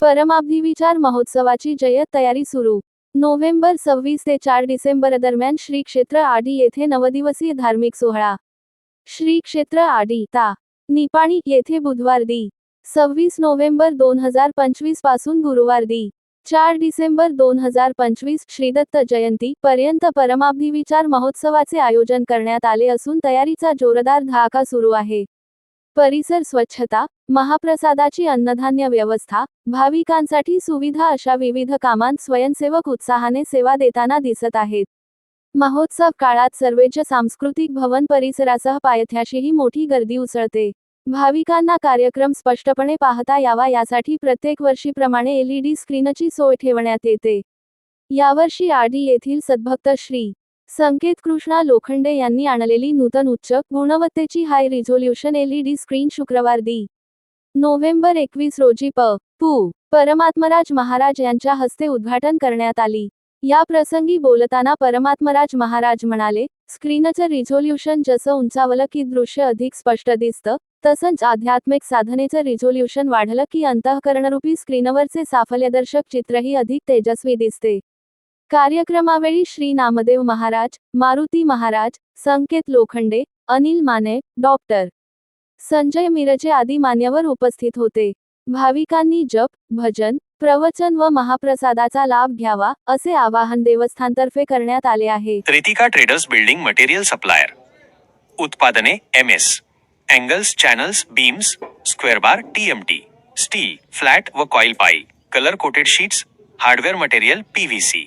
परमाब्धिविचार महोत्सवाची जय्यत तयारी सुरू. नोव्हेंबर सव्वीस ते चार डिसेंबर दरम्यान श्री क्षेत्र आडी येथे नवदिवसीय धार्मिक सोहळा. श्री क्षेत्र आडी ता निपाणी येथे बुधवार दि. सव्वीस नोव्हेंबर दोन हजार पंचवीसपासून गुरुवार दि. चार डिसेंबर दोन हजार पंचवीस श्रीदत्त जयंती पर्यंत परमाब्धिविचार महोत्सवाचे आयोजन करण्यात आले असून तयारीचा जोरदार धाका सुरू आहे. परिसर स्वच्छता महाप्रसादाची अन्नधान्य व्यवस्था भाविकांसाठी सुविधा अशा विविध कामांत स्वयंसेवक उत्साहाने सेवा देताना दिसत आहेत. महोत्सव काळात सर्वेच सांस्कृतिक भवन परिसरासह पायथ्याशीही मोठी गर्दी उसळते. भाविकांना कार्यक्रम स्पष्टपणे पाहता यावा यासाठी प्रत्येक वर्षीप्रमाणे एलईडी स्क्रीनची सोय ठेवण्यात येते. यावर्षी आडी येथील सद्भक्त श्री. संकेत कृष्णा लोखंडे यांनी आणलेली नूतन उच्च गुणवत्तेची हाय रिझोल्युशन एलईडी स्क्रीन शुक्रवार दि. नोव्हेंबर एकवीस रोजी प. पू. परमात्मराज महाराज यांच्या हस्ते उद्घाटन करण्यात आली. या प्रसंगी बोलताना परमात्मराज महाराज म्हणाले स्क्रीनचं रिझोल्यूशन जसं उंचावलं की दृश्य अधिक स्पष्ट दिसतं तसंच आध्यात्मिक साधनेचं रिझोल्यूशन वाढलं की अंतःकरणरूपी स्क्रीनवरचे साफल्यदर्शक चित्रही अधिक तेजस्वी दिसते. कार्यक्रमावेळी श्री नामदेव महाराज मारुती महाराज संकेत लोखंडे अनिल माने डॉक्टर. संजय मिरजे आदी मान्यवर उपस्थित होते. भाविकांनी जप भजन प्रवचन व महाप्रसादाचा लाभ घ्यावा असे आवाहन देवस्थानतर्फे करण्यात आले आहे. Ritika traders building material supplier. उत्पादने M S. Angles channels beams square bar T M T. Steel flat व कॉईल पाई. Colour coated sheets hardware material P VC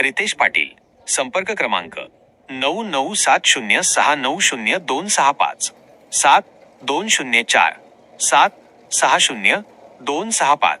Riteish Patil संपर्क क्रमांक नऊ नऊ सात शून्य सहा नऊ शून्य दोन सहा पाच सात दोन शून्य चार सात सहा शून्य दोन सहा पाच.